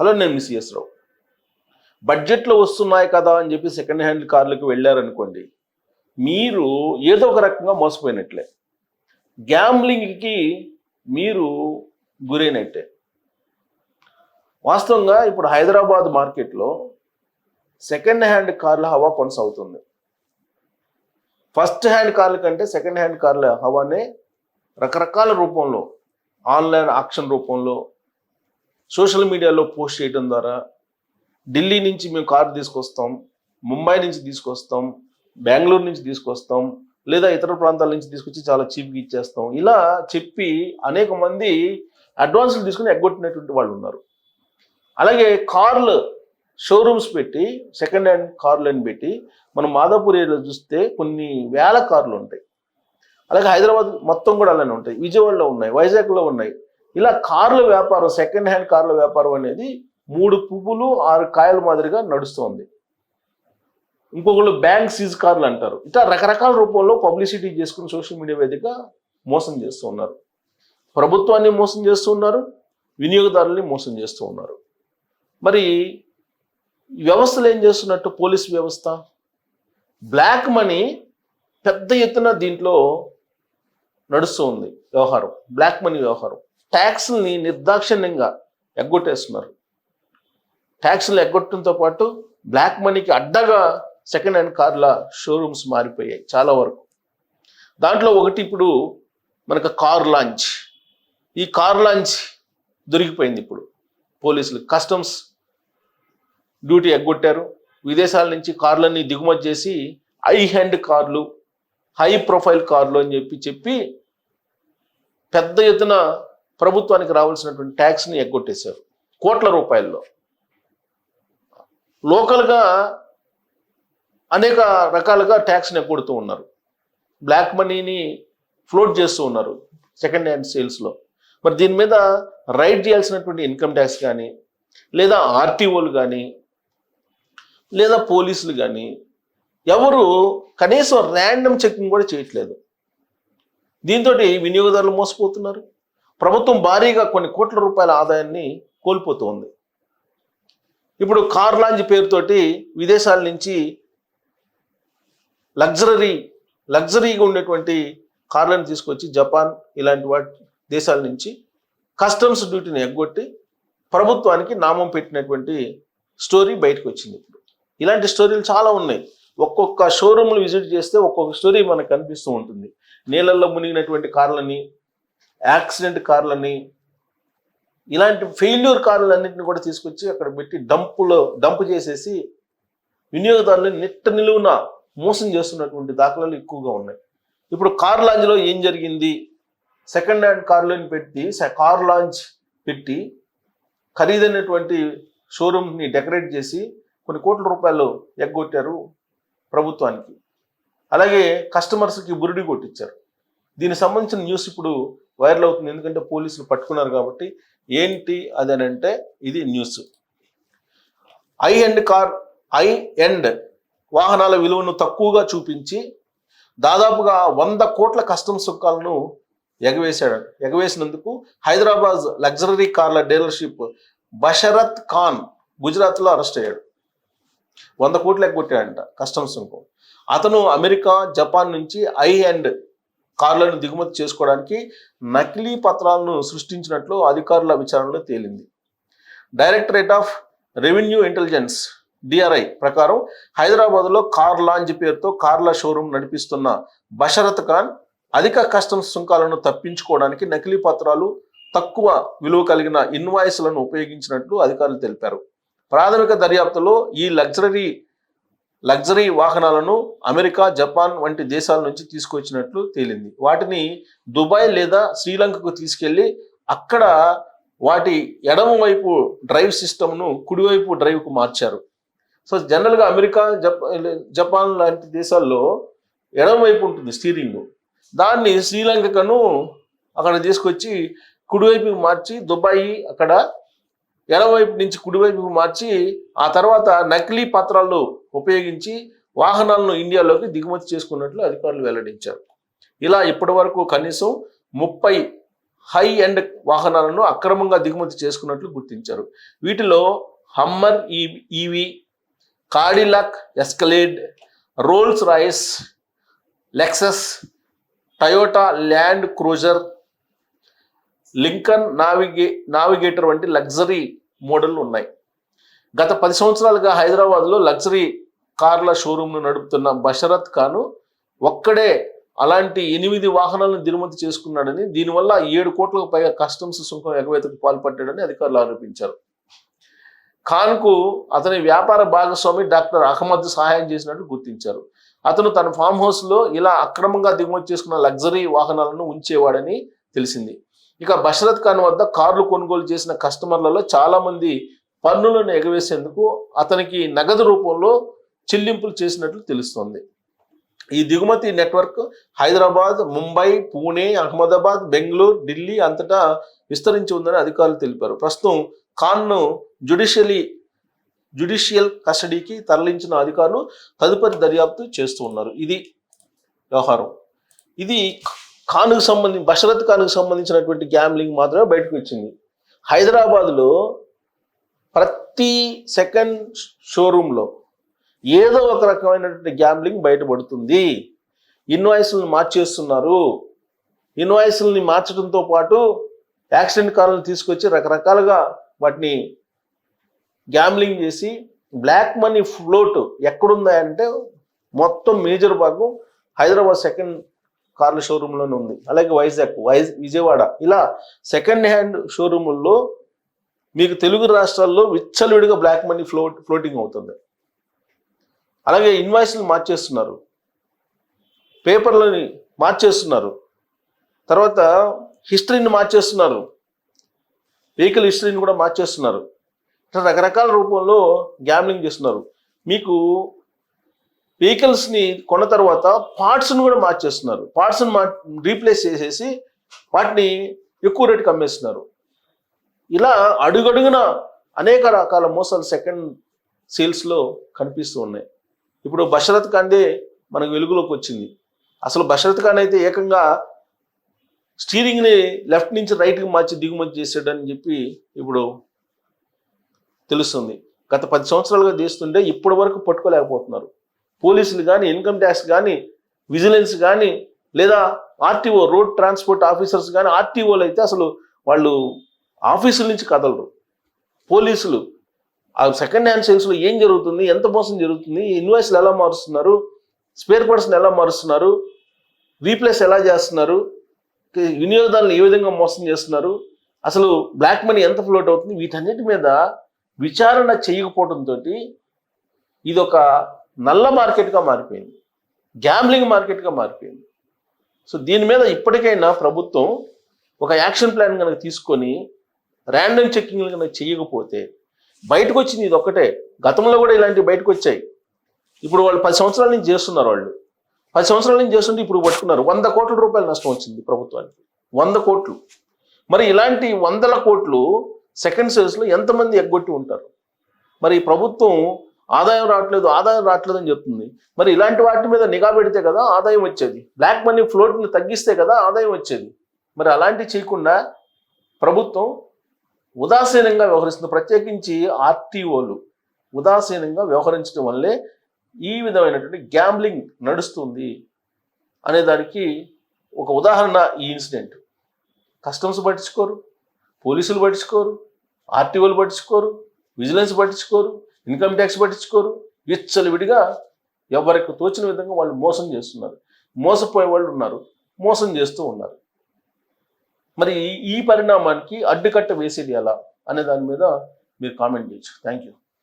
Hello నేను miss yes రావు. బడ్జెట్లో వస్తున్నాయి కదా అని చెప్పి సెకండ్ హ్యాండ్ కార్లకు వెళ్ళారనుకోండి మీరు ఏదో ఒక రకంగా మోసపోయినట్లే. గ్యాంబ్లింగ్కి మీరు గురైనట్టే. వాస్తవంగా ఇప్పుడు హైదరాబాద్ మార్కెట్లో సెకండ్ హ్యాండ్ కార్ల హవా కొనసాగుతుంది. ఫస్ట్ హ్యాండ్ కార్ల కంటే సెకండ్ హ్యాండ్ కార్ల హవానే రకరకాల రూపంలో ఆన్లైన్ ఆక్షన్ రూపంలో సోషల్ మీడియాలో పోస్ట్ చేయడం ద్వారా ఢిల్లీ నుంచి మేము కారు తీసుకొస్తాం ముంబై నుంచి తీసుకొస్తాం బెంగళూరు నుంచి తీసుకొస్తాం లేదా ఇతర ప్రాంతాల నుంచి తీసుకొచ్చి చాలా చీప్గా ఇచ్చేస్తాం. ఇలా చెప్పి అనేక మంది అడ్వాన్సులు తీసుకుని ఎగ్గొట్టినటువంటి వాళ్ళు ఉన్నారు. అలాగే కార్లు షోరూమ్స్ పెట్టి సెకండ్ హ్యాండ్ కార్లను పెట్టి మనం మాదాపూర్ ఏరియాలో చూస్తే కొన్ని వేల కార్లు ఉంటాయి. అలాగే హైదరాబాద్ మొత్తం కూడా అలానే ఉంటాయి. విజయవాడలో ఉన్నాయి వైజాగ్లో ఉన్నాయి. ఇలా కార్ల వ్యాపారం సెకండ్ హ్యాండ్ కార్ల వ్యాపారం అనేది మూడు పువ్వులు ఆరు కాయల మాదిరిగా నడుస్తోంది. ఇంకొకళ్ళు బ్యాంక్ సీజ్ కార్లు అంటారు. ఇట్లా రకరకాల రూపంలో పబ్లిసిటీ చేసుకుని సోషల్ మీడియా వేదిక మోసం చేస్తూ ఉన్నారు ప్రభుత్వాన్ని మోసం చేస్తూ ఉన్నారు వినియోగదారుల్ని మోసం చేస్తూ ఉన్నారు మరి వ్యవస్థలు ఏం చేస్తున్నట్టు? పోలీస్ వ్యవస్థ? బ్లాక్ మనీ పెద్ద ఎత్తున దీంట్లో నడుస్తూ ఉంది వ్యవహారం బ్లాక్ మనీ వ్యవహారం. ట్యాక్స్ని నిర్దాక్షిణ్యంగా ఎగ్గొట్టేస్తున్నారు. ట్యాక్స్లు ఎగ్గొట్టడంతో పాటు బ్లాక్ మనీకి అడ్డగా సెకండ్ హ్యాండ్ కార్ల షోరూమ్స్ మారిపోయాయి చాలా వరకు. దాంట్లో ఒకటి ఇప్పుడు మనకు కార్ లాంచ్. ఈ కార్ లాంచ్ దొరికిపోయింది ఇప్పుడు. పోలీసులు కస్టమ్స్ డ్యూటీ ఎగ్గొట్టారు. విదేశాల నుంచి కార్లన్నీ దిగుమతి చేసి హై హ్యాండ్ కార్లు హై ప్రొఫైల్ కార్లు అని చెప్పి చెప్పి పెద్ద ఎత్తున ప్రభుత్వానికి రావాల్సినటువంటి ట్యాక్స్ని ఎగ్గొట్టేశారు. కోట్ల రూపాయల్లో. లోకల్గా అనేక రకాలుగా ట్యాక్స్ని ఎగ్గొడుతూ ఉన్నారు. బ్లాక్ మనీని ఫ్లోట్ చేస్తూ ఉన్నారు సెకండ్ హ్యాండ్ సేల్స్లో. మరి దీని మీద రైట్ చేయాల్సినటువంటి ఇన్కమ్ ట్యాక్స్ కానీ లేదా ఆర్టీఓలు కానీ లేదా పోలీసులు కానీ ఎవరు కనీసం ర్యాండమ్ చెకింగ్ కూడా చేయట్లేదు. దీంతో వినియోగదారులు మోసపోతున్నారు. ప్రభుత్వం భారీగా కొన్ని కోట్ల రూపాయల ఆదాయాన్ని కోల్పోతుంది. ఇప్పుడు కార్ లాంజ్ పేరుతోటి విదేశాల నుంచి లగ్జరీ లగ్జరీగా ఉండేటువంటి కార్లను తీసుకొచ్చి జపాన్ ఇలాంటి వాటి దేశాల నుంచి కస్టమ్స్ డ్యూటీని ఎగ్గొట్టి ప్రభుత్వానికి నామం పెట్టినటువంటి స్టోరీ బయటకు వచ్చింది ఇప్పుడు. ఇలాంటి స్టోరీలు చాలా ఉన్నాయి. ఒక్కొక్క షోరూమ్లు విజిట్ చేస్తే ఒక్కొక్క స్టోరీ మనకు కనిపిస్తూ ఉంటుంది. నీళ్ళల్లో మునిగినటువంటి కార్లని యాక్సిడెంట్ కార్లని ఇలాంటి ఫెయిల్యూర్ కార్లన్నింటిని కూడా తీసుకొచ్చి అక్కడ పెట్టి డంపులో డంప్ చేసేసి వినియోగదారులను నిట్ట నిలువున మోసం చేస్తున్నటువంటి దాఖలాలు ఎక్కువగా ఉన్నాయి. ఇప్పుడు కార్ లాంచ్లో ఏం జరిగింది? సెకండ్ హ్యాండ్ కార్లను పెట్టి కార్ లాంచ్ పెట్టి ఖరీదైనటువంటి షోరూమ్ని డెకరేట్ చేసి కొన్ని కోట్ల రూపాయలు ఎగ్గొట్టారు ప్రభుత్వానికి. అలాగే కస్టమర్స్కి బురిడి కొట్టించారు. దీనికి సంబంధించిన న్యూస్ ఇప్పుడు వైరల్ అవుతుంది. ఎందుకంటే పోలీసులు పట్టుకున్నారు కాబట్టి ఏంటి అది అని అంటే ఇది news. High end car high end వాహనాల విలువను తక్కువగా చూపించి దాదాపుగా వంద కోట్ల కస్టమ్స్ సుంకాలను ఎగవేశాడు. ఎగవేసినందుకు హైదరాబాద్ లగ్జరీ కార్ల డీలర్షిప్ బషరత్ ఖాన్ గుజరాత్లో అరెస్ట్ అయ్యాడు. వంద కోట్లు ఎగ్గొట్టాడంట కస్టమ్స్ సుంకం. అతను అమెరికా జపాన్ నుంచి ఐ అండ్ కార్లను దిగుమతి చేసుకోవడానికి నకిలీ పత్రాలను సృష్టించినట్లు అధికారుల విచారణలో తేలింది. Directorate of revenue intelligence DRI ప్రకారం హైదరాబాద్లో కార్ లాంజ్ పేరుతో కార్ల షోరూం నడిపిస్తున్న బషరత్ ఖాన్ అధిక కస్టమ్స్ సుంకాలను తప్పించుకోవడానికి నకిలీ పత్రాలు తక్కువ విలువ కలిగిన ఇన్వాయిస్లను ఉపయోగించినట్లు అధికారులు తెలిపారు. ప్రాథమిక దర్యాప్తులో ఈ లగ్జరీ లగ్జరీ వాహనాలను అమెరికా జపాన్ వంటి దేశాల నుంచి తీసుకొచ్చినట్లు తేలింది. వాటిని దుబాయ్ లేదా శ్రీలంకకు తీసుకెళ్ళి అక్కడ వాటి ఎడమ వైపు డ్రైవ్ సిస్టమ్ను కుడివైపు డ్రైవ్కు మార్చారు. సో జనరల్గా అమెరికా జప జపాన్ లాంటి దేశాల్లో ఎడమ వైపు ఉంటుంది స్టీరింగ్. దాన్ని శ్రీలంకను అక్కడ తీసుకొచ్చి కుడివైపుకి మార్చి దుబాయ్ అక్కడ ఎడమవైపు నుంచి కుడివైపుకు మార్చి ఆ తర్వాత నకిలీ పత్రాలు ఉపయోగించి వాహనాలను ఇండియాలోకి దిగుమతి చేసుకున్నట్లు అధికారులు వెల్లడించారు. ఇలా ఇప్పటి వరకు కనీసం ముప్పై హై ఎండ్ వాహనాలను అక్రమంగా దిగుమతి చేసుకున్నట్లు గుర్తించారు. వీటిలో హమ్మర్ ఈ EV Cadillac Escalade Rolls Royce Lexus Toyota Land Cruiser Lincoln నావిగే Navigator వంటి లగ్జరీ మోడళ్ళు ఉన్నాయి. గత పది సంవత్సరాలుగా హైదరాబాద్లో లగ్జరీ కార్ల షోరూమ్ను నడుపుతున్న బషరత్ ఖాను ఒక్కడే అలాంటి ఎనిమిది వాహనాలను దిగుమతి చేసుకున్నాడని దీనివల్ల ఏడు కోట్లకు పైగా కస్టమ్స్ సుంకం ఎగవేతకు పాల్పడ్డాడని అధికారులు ఆరోపించారు. ఖాన్కు అతని వ్యాపార భాగస్వామి డాక్టర్ అహ్మద్ సహాయం చేసినట్టు గుర్తించారు. అతను తన ఫామ్ హౌస్లో ఇలా అక్రమంగా దిగుమతి చేసుకున్న లగ్జరీ వాహనాలను ఉంచేవాడని తెలిసింది. ఇక బషరత్ ఖాన్ వద్ద కార్లు కొనుగోలు చేసిన కస్టమర్లలో చాలామంది పన్నులను ఎగవేసేందుకు అతనికి నగదు రూపంలో చెల్లింపులు చేసినట్లు తెలుస్తోంది. ఈ దిగుమతి నెట్వర్క్ హైదరాబాద్ ముంబై పూణే అహ్మదాబాద్ బెంగళూరు ఢిల్లీ అంతటా విస్తరించి ఉందని అధికారులు తెలిపారు. ప్రస్తుతం ఖాన్ను జ్యుడిషియలీ జ్యుడిషియల్ కస్టడీకి తరలించిన అధికారులు తదుపరి దర్యాప్తు చేస్తూ ఉన్నారు. ఇది వ్యవహారం. ఇది ఖాన్కు సంబంధించి బషరత్ ఖాన్కు సంబంధించినటువంటి గ్యామ్లింగ్ మాత్రమే బయటకు వచ్చింది. హైదరాబాద్లో ప్రతి సెకండ్ షోరూంలో ఏదో ఒక రకమైనటువంటి గ్యాంబ్లింగ్ బయటపడుతుంది. ఇన్వాయిస్లను మార్చేస్తున్నారు. ఇన్వాయిస్లని మార్చడంతో పాటు యాక్సిడెంట్ కార్లను తీసుకొచ్చి రకరకాలుగా వాటిని గ్యాంబ్లింగ్ చేసి బ్లాక్ మనీ ఫ్లోట్ ఎక్కడుందా అంటే మొత్తం మేజర్ భాగం హైదరాబాద్ సెకండ్ కార్ల షోరూంలోనే ఉంది. అలాగే వైజాగ్ వైజ్ విజయవాడ. ఇలా సెకండ్ హ్యాండ్ షోరూముల్లో మీకు తెలుగు రాష్ట్రాల్లో విచ్చలవిడిగా బ్లాక్ మనీ ఫ్లోట్ ఫ్లోటింగ్ అవుతుంది. అలాగే ఇన్వాయిస్లు మార్చేస్తున్నారు. పేపర్లని మార్చేస్తున్నారు. తర్వాత హిస్టరీని మార్చేస్తున్నారు. వెహికల్ హిస్టరీని కూడా మార్చేస్తున్నారు. ఇట్లా రకరకాల రూపంలో గ్యామ్లింగ్ చేస్తున్నారు. మీకు వెహికల్స్ని కొన్న తర్వాత పార్ట్స్ని కూడా మార్చేస్తున్నారు. పార్ట్స్ని మా రీప్లేస్ చేసేసి వాటిని ఎక్కువ రేటుకి అమ్మేస్తున్నారు. ఇలా అడుగడుగున అనేక రకాల మోసాలు సెకండ్ సేల్స్లో కనిపిస్తూ ఉన్నాయి. ఇప్పుడు బషరత్ ఖాండే మనకు వెలుగులోకి వచ్చింది. అసలు బషరత్ ఖాన్ అయితే ఏకంగా స్టీరింగ్ని లెఫ్ట్ నుంచి రైట్కి మార్చి దిగుమతి చేసాడని చెప్పి ఇప్పుడు తెలుస్తుంది. గత పది సంవత్సరాలుగా చేస్తుంటే ఇప్పటి వరకు పట్టుకోలేకపోతున్నారు. పోలీసులు కానీ ఇన్కమ్ ట్యాక్స్ కానీ విజిలెన్స్ కానీ లేదా ఆర్టీఓ రోడ్ ట్రాన్స్పోర్ట్ ఆఫీసర్స్ కానీ ఆర్టీఓలు అయితే అసలు వాళ్ళు ఆఫీసుల నుంచి కదలరు. పోలీసులు ఆ సెకండ్ హ్యాండ్ సేల్స్లో ఏం జరుగుతుంది? ఎంత మోసం జరుగుతుంది? ఇన్వాయిస్లు ఎలా మారుస్తున్నారు? స్పేర్ పార్ట్స్ని ఎలా మారుస్తున్నారు? రీప్లేస్ ఎలా చేస్తున్నారు? వినియోగదారులను ఏ విధంగా మోసం చేస్తున్నారు? అసలు బ్లాక్ మనీ ఎంత ఫ్లోట్ అవుతుంది? వీటన్నిటి మీద విచారణ చేయకపోవడంతో ఇది ఒక నల్ల మార్కెట్గా మారిపోయింది. గ్యాంబ్లింగ్ మార్కెట్గా మారిపోయింది. సో దీని మీద ఇప్పటికైనా ప్రభుత్వం ఒక యాక్షన్ ప్లాన్ కనుక తీసుకొని ర్యాండమ్ చెక్కింగ్లు కనుక చేయకపోతే బయటకు వచ్చింది ఇది ఒక్కటే గతంలో కూడా ఇలాంటివి బయటకు వచ్చాయి ఇప్పుడు వాళ్ళు పది సంవత్సరాల నుంచి చేస్తున్నారు వాళ్ళు. పది సంవత్సరాల నుంచి చేస్తుంటే ఇప్పుడు పట్టుకున్నారు. వంద కోట్ల రూపాయలు నష్టం వచ్చింది ప్రభుత్వానికి. వంద కోట్లు. మరి ఇలాంటి వందల కోట్లు సెకండ్ సేల్స్లో ఎంతమంది ఎగ్గొట్టి ఉంటారు? మరి ప్రభుత్వం ఆదాయం రావట్లేదు ఆదాయం రావట్లేదు అని చెప్తుంది. మరి ఇలాంటి వాటి మీద నిఘా పెడితే కదా ఆదాయం వచ్చేది. బ్లాక్ మనీ ఫ్లోట్ని తగ్గిస్తే కదా ఆదాయం వచ్చేది. మరి అలాంటివి చేయకుండా ప్రభుత్వం ఉదాసీనంగా వ్యవహరిస్తుంది. ప్రత్యేకించి ఆర్టీఓలు ఉదాసీనంగా వ్యవహరించడం వల్లే ఈ విధమైనటువంటి గ్యాంబ్లింగ్ నడుస్తుంది అనే దానికి ఒక ఉదాహరణ ఈ ఇన్సిడెంట్. కస్టమ్స్ పట్టించుకోరు పోలీసులు పట్టించుకోరు ఆర్టీఓలు పట్టించుకోరు విజిలెన్స్ పట్టించుకోరు ఇన్కమ్ ట్యాక్స్ పట్టించుకోరు. విచ్చలవిడిగా ఎవరికి తోచిన విధంగా వాళ్ళు మోసం చేస్తున్నారు. మోసపోయే వాళ్ళు ఉన్నారు మోసం చేస్తూ ఉన్నారు. మరి ఈ- పరిణామానికి అడ్డుకట్ట వేసేది ఎలా అనే దాని మీద మీరు కామెంట్ చేయొచ్చు. Thank you